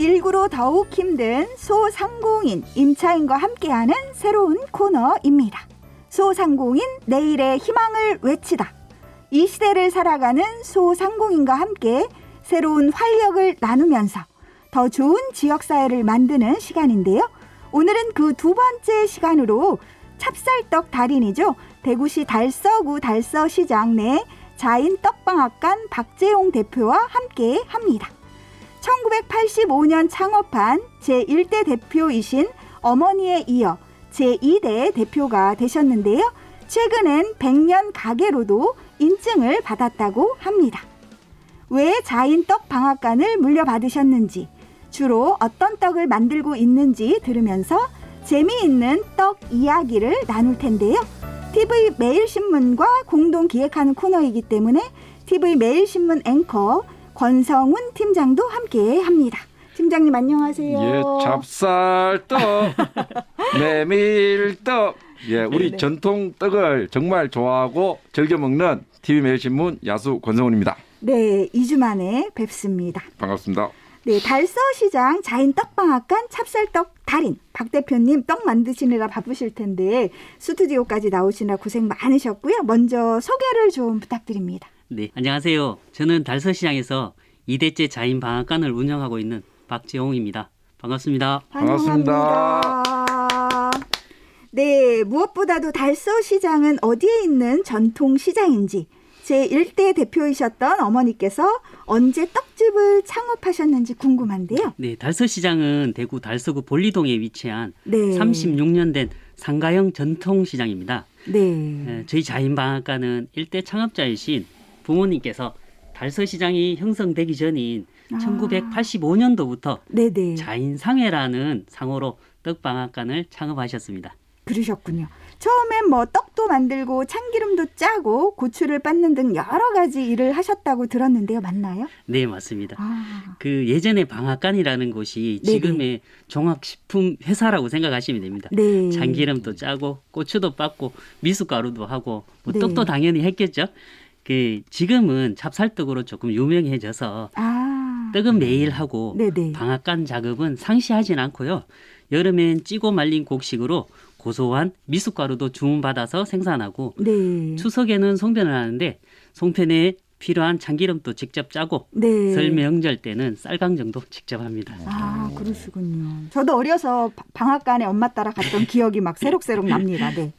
코로나19로 더욱 힘든 소상공인 임차인과 함께하는 새로운 코너입니다. 소상공인 내일의 희망을 외치다. 이 시대를 살아가는 소상공인과 함께 새로운 활력을 나누면서 더 좋은 지역사회를 만드는 시간인데요. 오늘은 그 두 번째 시간으로 찹쌀떡 달인이죠. 대구시 달서구 달서시장 내 자인 떡방앗간 박재용 대표와 함께 합니다. 1985년 창업한 제1대 대표이신 어머니에 이어 제2대 대표가 되셨는데요. 최근엔 100년 가게로도 인증을 받았다고 합니다. 왜 자인 떡 방앗간을 물려받으셨는지, 주로 어떤 떡을 만들고 있는지 들으면서 재미있는 떡 이야기를 나눌 텐데요. TV 매일신문과 공동 기획하는 코너이기 때문에 TV 매일신문 앵커 권성훈 팀장도 함께 합니다. 팀장님 안녕하세요. 예, 찹쌀떡, 메밀떡. 예, 우리 네. 전통 떡을 정말 좋아하고 즐겨 먹는 TV 매일신문 야수 권성훈입니다. 네, 2주 만에 뵙습니다. 반갑습니다. 네, 달서시장 자인 떡방앗간 찹쌀떡 달인 박 대표님 떡 만드시느라 바쁘실 텐데 스튜디오까지 나오시느라 고생 많으셨고요. 먼저 소개를 좀 부탁드립니다. 네, 안녕하세요. 저는 달서시장에서 2대째 자인 방앗간을 운영하고 있는 박재홍입니다. 반갑습니다. 반갑습니다. 환영합니다. 네, 무엇보다도 달서 시장은 어디에 있는 전통 시장인지 제 1대 대표이셨던 어머니께서 언제 떡집을 창업하셨는지 궁금한데요. 네, 달서 시장은 대구 달서구 볼리동에 위치한 네. 36년 된 상가형 전통 시장입니다. 네. 에, 저희 자인 방앗간은 일대 창업자이신 부모님께서 달서 시장이 형성되기 전인 아. 1985년도부터 네, 네. 자인상회라는 상호로 떡방앗간을 창업하셨습니다. 그러셨군요. 처음엔 뭐 떡도 만들고 참기름도 짜고 고추를 빻는 등 여러 가지 일을 하셨다고 들었는데요. 맞나요? 네, 맞습니다. 아, 그 예전에 방앗간이라는 곳이 네네. 지금의 종합식품 회사라고 생각하시면 됩니다. 네. 참기름도 짜고 고추도 빻고 미숫가루도 하고 뭐 네. 떡도 당연히 했겠죠. 그 지금은 찹쌀떡으로 조금 유명해져서 아. 떡은 매일 하고 네네. 방앗간 작업은 상시하진 않고요. 여름엔 찌고 말린 곡식으로 고소한 미숫가루도 주문받아서 생산하고 네. 추석에는 송편을 하는데 송편에 필요한 참기름도 직접 짜고 네. 설 명절 때는 쌀강정도 직접 합니다. 아, 그러시군요. 저도 어려서 바- 방앗간에 엄마 따라 갔던 기억이 막 새록새록 납니다. 네.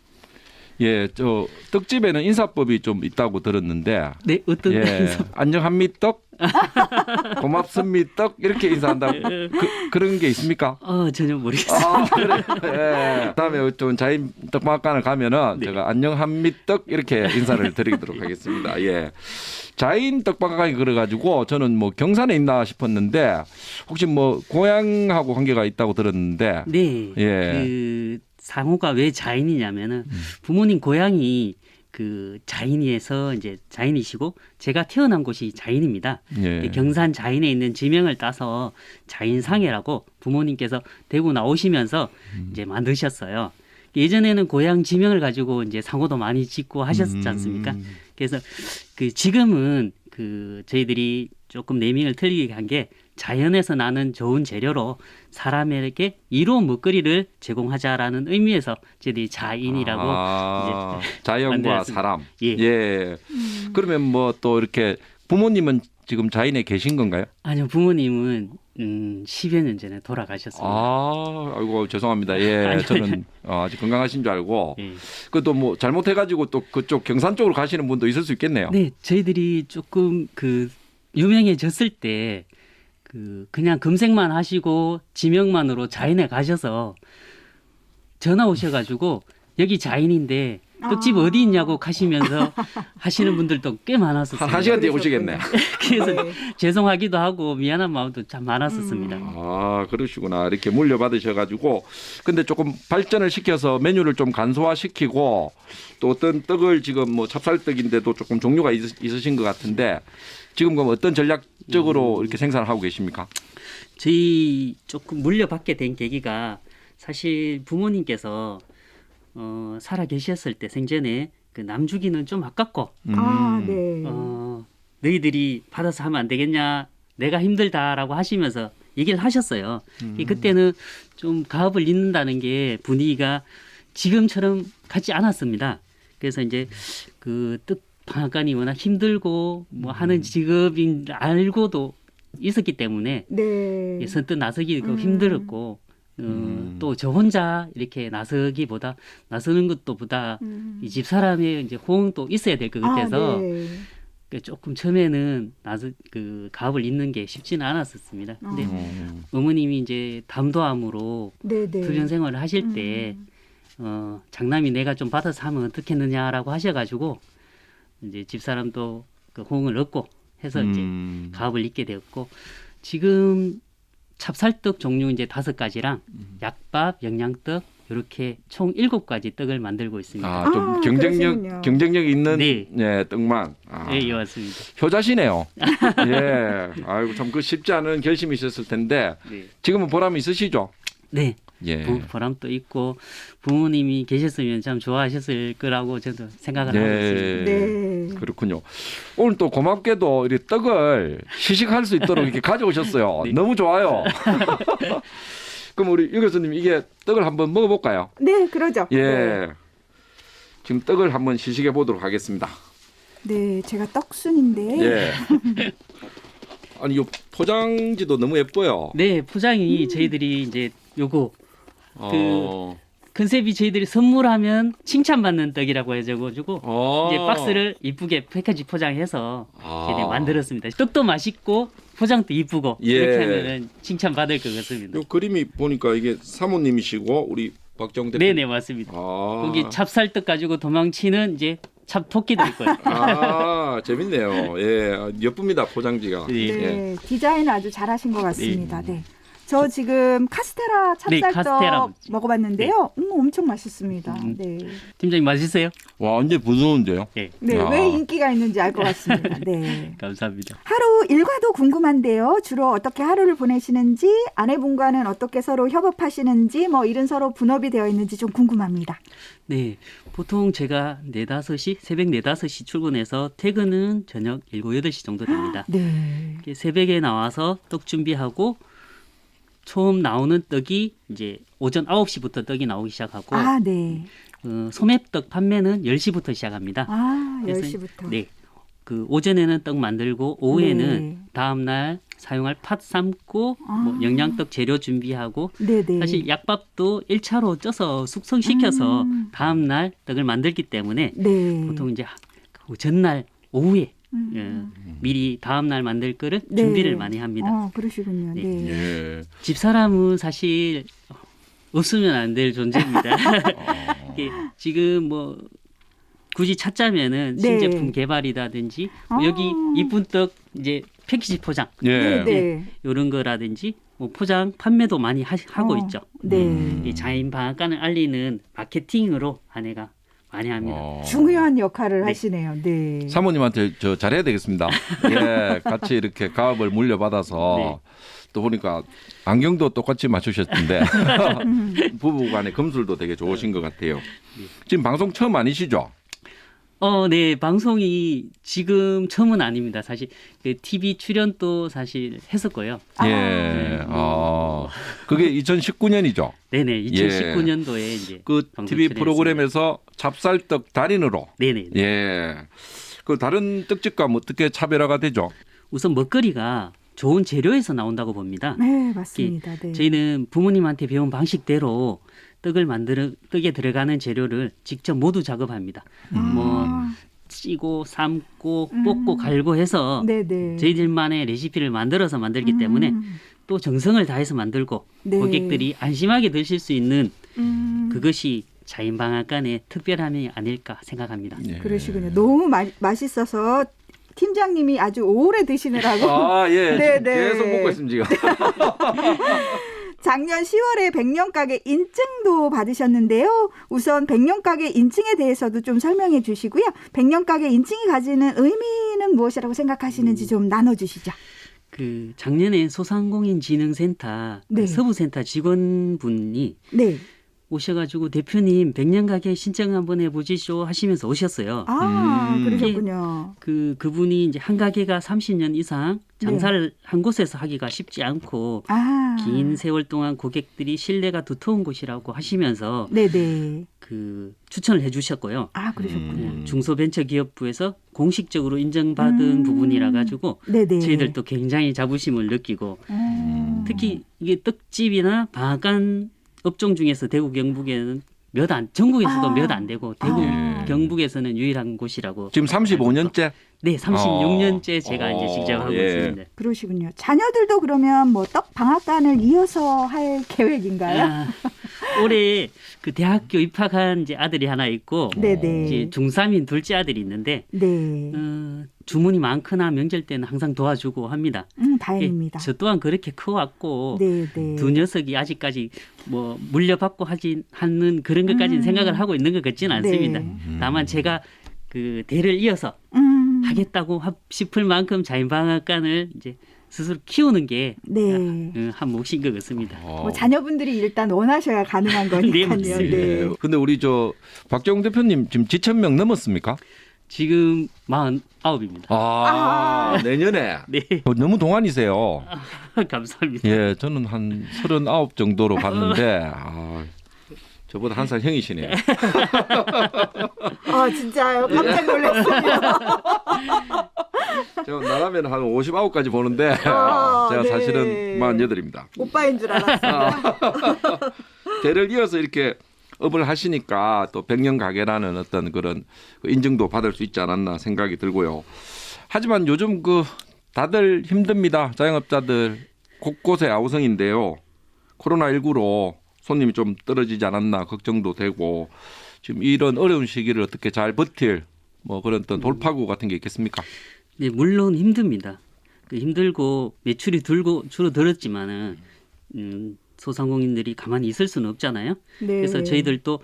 예, 저 떡집에는 인사법이 좀 있다고 들었는데 네, 어떤 예, 안녕합니 떡, 고맙습니떡 이렇게 인사한다고 그, 그런 게 있습니까? 어 전혀 모르겠어요. 아, 그래. 예. 다음에 좀 자인 떡방앗간을 가면은 네. 제가 안녕합니떡 이렇게 인사를 드리도록 하겠습니다. 예. 자인 떡방앗간이 그래가지고 저는 뭐 경산에 있나 싶었는데 혹시 뭐 고향하고 관계가 있다고 들었는데 네. 예. 그 상호가 왜 자인이냐면은 음. 부모님 고향이 그 자인이에서 이제 자인이시고 제가 태어난 곳이 자인입니다. 예. 이 경산 자인에 있는 지명을 따서 자인상해라고 부모님께서 대구 나오시면서 음. 이제 만드셨어요. 예전에는 고향 지명을 가지고 이제 상호도 많이 짓고 하셨지 않습니까? 음. 그래서 그 지금은 그 저희들이 조금 네이밍을 틀리게 한 게 자연에서 나는 좋은 재료로 사람에게 이로운 먹거리를 제공하자라는 의미에서 저희들이 자인이라고 아, 자연과 만들었습니다. 사람. 예. 예. 그러면 뭐 또 이렇게 부모님은 지금 자인에 계신 건가요? 아니요 부모님은 음 10여 년 전에 돌아가셨습니다. 아, 아이고 죄송합니다. 예, 아니요. 저는 어, 아직 건강하신 줄 알고 예. 그또 뭐 잘못해가지고 또 그쪽 경산 쪽으로 가시는 분도 있을 수 있겠네요. 네, 저희들이 조금 그 유명해졌을 때 그 그냥 검색만 하시고 지명만으로 자인에 가셔서 전화 오셔가지고 여기 자인인데 떡집 아. 어디 있냐고 가시면서 하시는 분들도 꽤 한, 많았었어요. 한 시간 뒤에 오시겠네. 그래서 네. 죄송하기도 하고 미안한 마음도 참 많았었습니다. 음. 아, 그러시구나. 이렇게 물려받으셔가지고. 근데 조금 발전을 시켜서 메뉴를 좀 간소화시키고 또 어떤 떡을 지금 뭐 찹쌀떡인데도 조금 종류가 있, 있으신 것 같은데 지금 그럼 어떤 전략적으로 음. 이렇게 생산을 하고 계십니까? 저희 조금 물려받게 된 계기가 사실 부모님께서 어, 살아 계셨을 때 생전에 그 남주기는 좀 아깝고 아, 음. 네. 어, 너희들이 받아서 하면 안 되겠냐 내가 힘들다라고 하시면서 얘기를 하셨어요. 음. 그때는 좀 가업을 잇는다는 게 분위기가 지금처럼 같지 않았습니다. 그래서 이제 그 뜻 방앗간이 워낙 힘들고 뭐 하는 직업인 줄 알고도 있었기 때문에 네. 예, 선뜻 나서기도 음. 힘들었고 어, 음. 또저 혼자 이렇게 나서기보다 나서는 것도 보다 음. 이집 사람의 이제 호응도 있어야 될것 아, 같아서 네. 그 조금 처음에는 나서 그 가업을 잇는 게 쉽지는 않았었습니다. 근데 음. 어머님이 이제 담도암으로 네, 네. 투병 생활을 하실 때 음. 어, 장남이 내가 좀 받아서 하면 어떻겠느냐라고 하셔가지고 이제 집사람도 그 호응을 얻고 해서 이제 음. 가업을 잇게 되었고 지금 찹쌀떡 종류 이제 다섯 가지랑 음. 약밥, 영양떡 이렇게 총 일곱 가지 떡을 만들고 있습니다. 아, 좀 아, 경쟁력 그러시군요. 경쟁력 있는 네. 예, 떡만. 아. 네, 예, 맞습니다. 효자시네요. 예. 아이고 참 그 쉽지 않은 결심이셨을 텐데 네. 지금은 보람 있으시죠? 네, 예. 부, 보람도 있고 부모님이 계셨으면 참 좋아하셨을 거라고 저도 생각을 하고 있습니다. 네. 그렇군요. 오늘 또 고맙게도 이 떡을 시식할 수 있도록 이렇게 가져오셨어요. 네. 너무 좋아요. 그럼 우리 유 교수님 이게 떡을 한번 먹어볼까요? 네, 그러죠. 예. 지금 떡을 한번 시식해 보도록 하겠습니다. 네, 제가 떡순인데. 예. 아니 이 포장지도 너무 예뻐요. 네, 포장이 저희들이 이제 요거 어. 컨셉이 저희들이 선물하면 칭찬받는 떡이라고 해가지고 어. 이제 박스를 이쁘게 패키지 포장해서 아. 이렇게 만들었습니다. 떡도 맛있고 포장도 이쁘고 예. 이렇게 하면은 칭찬받을 것 같습니다. 요 그림이 보니까 이게 사모님이시고 우리 박정 대표. 네네 맞습니다. 아. 거기 찹쌀떡 가지고 도망치는 이제 찹토끼도 있고요. 아 재밌네요. 예, 예쁩니다 포장지가. 네. 네, 디자인 아주 잘하신 것 같습니다. 네. 저 지금 카스테라 네, 찹쌀떡 카스테라. 먹어봤는데요. 음, 엄청 맛있습니다. 음. 네. 팀장님 맛있어요? 와 완전 부드러운데요. 네, 네, 야. 왜 인기가 있는지 알 것 같습니다. 네. 감사합니다. 하루 일과도 궁금한데요. 주로 어떻게 하루를 보내시는지, 아내분과는 어떻게 서로 협업하시는지, 뭐 이런 서로 분업이 되어 있는지 좀 궁금합니다. 네, 보통 제가 네 다섯 시 새벽 네 다섯 시 출근해서 퇴근은 저녁 일곱 여덟 시 정도 됩니다. 네. 새벽에 나와서 떡 준비하고 처음 나오는 떡이 이제 오전 9시부터 떡이 나오기 시작하고 아, 네. 어, 소매떡 판매는 10시부터 시작합니다. 아, 그래서 10시부터. 네. 그 오전에는 떡 만들고 오후에는 네. 다음 날 사용할 팥 삶고 아. 뭐 영양떡 재료 준비하고 네, 네. 사실 약밥도 1차로 쪄서 숙성시켜서 음. 다음 날 떡을 만들기 때문에 네. 보통 이제 그 전날 오후에 음. 예, 미리 다음 날 만들 거를 네. 준비를 많이 합니다. 어, 그러시군요. 네. 네. 예. 집사람은 사실 없으면 안 될 존재입니다. 이게 지금 뭐 굳이 찾자면은 네. 신제품 개발이라든지 뭐 아. 여기 이쁜 떡 이제 패키지 포장 예. 네, 네. 이런 거라든지 뭐 포장 판매도 많이 하, 고 어, 있죠. 네. 음. 이 자인 방앗간을 알리는 마케팅으로 아내가 많이 합니다. 어. 중요한 역할을 네. 하시네요. 네. 사모님한테 저 잘해야 되겠습니다. 예, 같이 이렇게 가업을 물려받아서 네. 또 보니까 안경도 똑같이 맞추셨던데 부부간의 금술도 되게 좋으신 것 같아요. 지금 방송 처음 아니시죠? 어, 네, 방송이 지금 처음은 아닙니다. 사실 그 TV 출연도 사실 했었고요. 아. 예, 아, 그게 2019년이죠. 네네, 예. 2019년도에 이제 그 TV. 프로그램에서 찹쌀떡 달인으로 네네. 예. 그 다른 떡집과 뭐 어떻게 차별화가 되죠? 우선 먹거리가 좋은 재료에서 나온다고 봅니다. 네, 맞습니다. 네. 저희는 부모님한테 배운 방식대로 떡을 만드는 떡에 들어가는 재료를 직접 모두 작업합니다. 뭐 아, 찌고 삶고 음. 볶고 갈고 해서 네, 네. 저희들만의 레시피를 만들어서 만들기 때문에 음, 또 정성을 다해서 만들고 네. 고객들이 안심하게 드실 수 있는 음, 그것이 자인 방앗간의 특별함이 아닐까 생각합니다. 예. 그러시군요. 너무 마, 맛있어서 팀장님이 아주 오래 드시느라고 아, 예. 네, 네. 계속 먹고 있습니다, 지금. 작년 10월에 백년가게 인증도 받으셨는데요. 우선 백년가게 인증에 대해서도 좀 설명해 주시고요. 백년가게 인증이 가지는 의미는 무엇이라고 생각하시는지 좀 나눠 주시죠. 그 작년에 소상공인진흥센터 그 네. 서부센터 직원분이 네. 오셔가지고 대표님 백년 가게 신청 한번 해보시죠 하시면서 오셨어요. 아, 음. 그러셨군요. 그 그분이 이제 한 가게가 30년 이상 장사를 한 곳에서 하기가 쉽지 않고 아. 긴 세월 동안 고객들이 신뢰가 두터운 곳이라고 하시면서 네네. 그 추천을 해주셨고요. 아, 그러셨군요. 음. 중소벤처기업부에서 공식적으로 인정받은 음. 부분이라 가지고 네네. 저희들도 굉장히 자부심을 느끼고 음. 특히 이게 떡집이나 방앗간 업종 중에서 대구 경북에는 몇 안 전국에서도 아. 몇안 되고 대구 아. 경북에서는 유일한 곳이라고 지금 35년째 네 36년째 어. 제가 이제 어, 직접 하고 예. 있습니다. 그러시군요. 자녀들도 그러면 뭐 떡 방앗간을 이어서 할 계획인가요? 아, 올해 그 대학교 입학한 이제 아들이 하나 있고 네네. 이제 중3인 둘째 아들이 있는데 네. 어, 주문이 많거나 명절 때는 항상 도와주고 합니다. 음, 예, 다행입니다. 저 또한 그렇게 커왔고 네네. 두 녀석이 아직까지 뭐 물려받고 하진 않는 그런 것까지는 음. 생각을 하고 있는 것 같지는 않습니다. 네. 다만 제가 그 대를 이어서 음. 하겠다고 하- 싶을 만큼 자연방앗간을 이제 스스로 키우는 게 네. 어, 한 몫인 것 같습니다. 어. 뭐 자녀분들이 일단 원하셔야 가능한 거니까요. 맞습니다. 예. 근데 우리 저 박정 대표님 지금 지천 명 넘었습니까? 지금 49입니다. 아, 내년에 네, 어, 너무 동안이세요. 감사합니다. 예, 저는 한 39 정도로 봤는데 아, 저보다 한 살 형이시네요. 아 진짜요? 깜짝 놀랐어요. 제가 나라면 한 59까지 보는데 아, 제가 네. 사실은 48입니다. 오빠인 줄 알았어요. 대를 이어서 이렇게 업을 하시니까 또 백년 가게라는 어떤 그런 그 인증도 받을 수 있지 않았나 생각이 들고요. 하지만 요즘 그 다들 힘듭니다. 자영업자들 곳곳에 아우성인데요. 코로나19로 손님이 좀 떨어지지 않았나 걱정도 되고 지금 이런 어려운 시기를 어떻게 잘 버틸 뭐 그런 어떤 돌파구 같은 게 있겠습니까? 네, 물론 힘듭니다. 그 힘들고 매출이 들고 줄어들었지만은 음, 소상공인들이 가만히 있을 수는 없잖아요. 네. 그래서 저희들도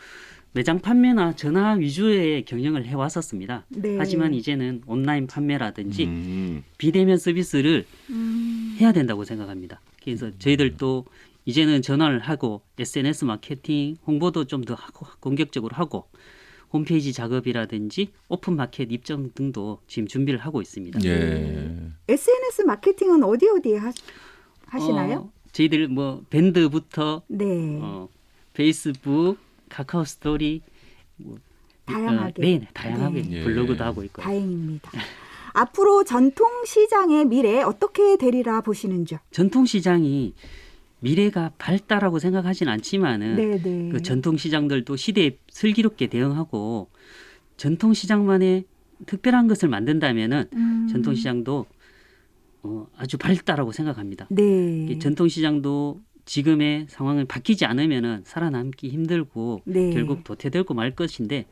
매장 판매나 전화 위주의 경영을 해왔었습니다. 네. 하지만 이제는 온라인 판매라든지 음. 비대면 서비스를 음. 해야 된다고 생각합니다. 그래서 저희들도 이제는 전화를 하고 SNS 마케팅 홍보도 좀 더 하고 공격적으로 하고 홈페이지 작업이라든지 오픈 마켓 입점 등도 지금 준비를 하고 있습니다. 예. SNS 마케팅은 어디 어디에 하, 하시나요? 어, 저희들 뭐 밴드부터 네. 어, 페이스북, 카카오 스토리 뭐, 다양하게. 어, 네, 다양하게 네. 블로그도 예. 하고 있고요. 다행입니다. 앞으로 전통 시장의 미래 어떻게 되리라 보시는지요? 전통 시장이 미래가 밝다라고 생각하진 않지만은 네, 네. 그 전통 시장들도 시대에 슬기롭게 대응하고 전통 시장만의 특별한 것을 만든다면은 음. 전통 시장도 어, 아주 밝다라고 생각합니다. 네. 이 전통 시장도 지금의 상황을 바뀌지 않으면은 살아남기 힘들고 네. 결국 도태되고 말 것인데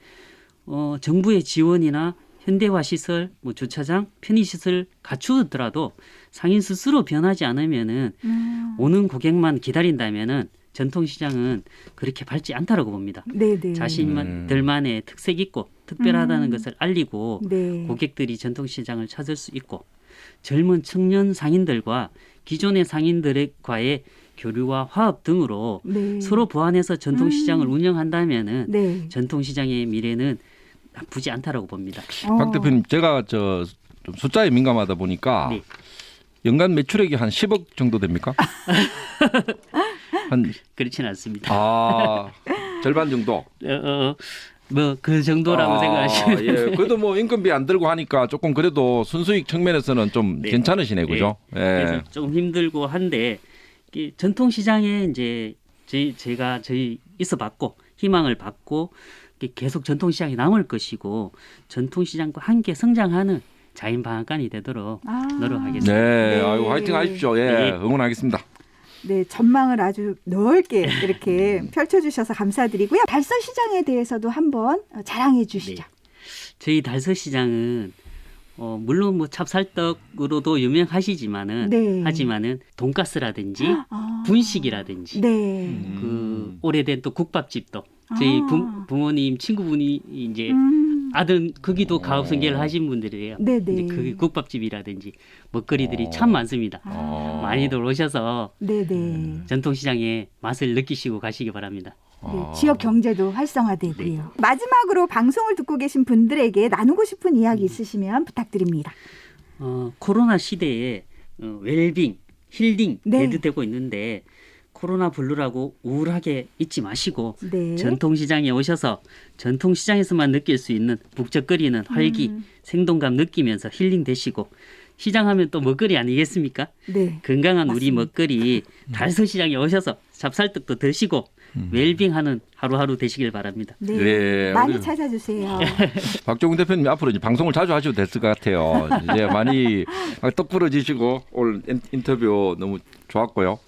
어, 정부의 지원이나 현대화 시설, 뭐 주차장, 편의 시설 갖추더라도 상인 스스로 변하지 않으면은 음. 오는 고객만 기다린다면은 전통 시장은 그렇게 밝지 않다라고 봅니다. 네, 네. 자신들만의 특색 있고 특별하다는 음. 것을 알리고 네. 고객들이 전통 시장을 찾을 수 있고 젊은 청년 상인들과 기존의 상인들과의 교류와 화합 등으로 네. 서로 보완해서 전통 시장을 음. 운영한다면은 네. 전통 시장의 미래는 나쁘지 않다라고 봅니다. 어. 박 대표님 제가 저 좀 숫자에 민감하다 보니까 네. 연간 매출액이 한 10억 정도 됩니까? 한 그렇지는 않습니다. 아, 절반 정도. 어, 어, 뭐그 정도라고 아, 생각하시면 예. 그래도 뭐 인건비 안 들고 하니까 조금 그래도 순수익 측면에서는 좀 네. 괜찮으시네, 그죠? 예. 그래서 좀 힘들고 한데 이 전통 시장에 이제 저희 제가 저희 있어봤고 희망을 받고 계속 전통 시장이 남을 것이고 전통 시장과 함께 성장하는 자연 방앗간이 되도록 아. 노력하겠습니다. 네, 네. 화이팅 하십시오. 예, 네. 응원하겠습니다. 네, 전망을 아주 넓게 이렇게 펼쳐주셔서 감사드리고요. 달서 시장에 대해서도 한번 자랑해 주시죠. 저희 달서 시장은 어, 물론 뭐 찹쌀떡으로도 유명하시지만은 네. 하지만은 돈가스라든지 아. 분식이라든지 네. 음. 그 오래된 또 국밥집도 저희 아. 부, 부모님 친구분이 이제 음. 아들 거기도 가업 승계를 하신 분들이에요. 네네. 이제 그 국밥집이라든지 먹거리들이 어. 참 많습니다. 어. 많이들 오셔서 네네. 전통시장의 맛을 느끼시고 가시기 바랍니다. 네, 아. 지역 경제도 활성화되고요. 마지막으로 방송을 듣고 계신 분들에게 나누고 싶은 이야기 있으시면 부탁드립니다. 어, 코로나 시대에 어, 웰빙, 힐링 네. 대두되고 있는데 코로나 블루라고 우울하게 잊지 마시고 네. 전통시장에 오셔서 전통시장에서만 느낄 수 있는 북적거리는 활기, 음. 생동감 느끼면서 힐링 되시고 시장하면 또 먹거리 아니겠습니까? 네. 건강한 우리 맞습니다. 먹거리 달서시장에 오셔서 찹쌀떡도 드시고 웰빙하는 하루하루 되시길 바랍니다. 네. 네, 많이 우리- 찾아주세요. 박종훈 대표님 앞으로 이제 방송을 자주 하셔도 될것 같아요. 이제 많이 떡 부러지시고 오늘 인- 인터뷰 너무 좋았고요.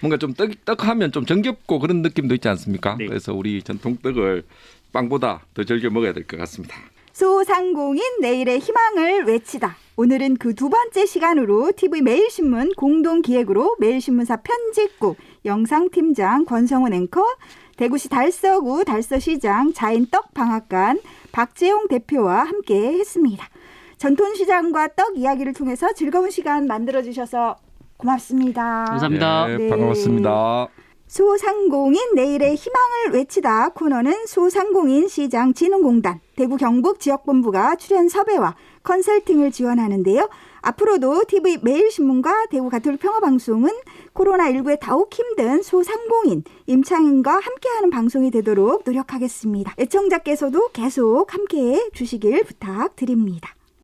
뭔가 좀 떡, 떡하면 좀 정겹고 그런 느낌도 있지 않습니까? 네. 그래서 우리 전통 떡을 빵보다 더 즐겨 먹어야 될 것 같습니다. 소상공인 내일의 희망을 외치다. 오늘은 그 두 번째 시간으로 TV 매일신문 공동 기획으로 매일신문사 편집국 영상팀장 권성훈 앵커, 대구시 달서구 달서시장 자인떡 방앗간 박재용 대표와 함께 했습니다. 전통시장과 떡 이야기를 통해서 즐거운 시간 만들어 주셔서 고맙습니다. 감사합니다. 네, 네. 반갑습니다. 소상공인 내일의 희망을 외치다 코너는 소상공인 시장 진흥공단 대구 경북 지역본부가 출연 섭외와 컨설팅을 지원하는데요. 앞으로도 TV 매일신문과 대구 가톨릭 평화방송은 코로나19에 더욱 힘든 소상공인 임창인과 함께하는 방송이 되도록 노력하겠습니다. 애청자께서도 계속 함께해 주시길 부탁드립니다.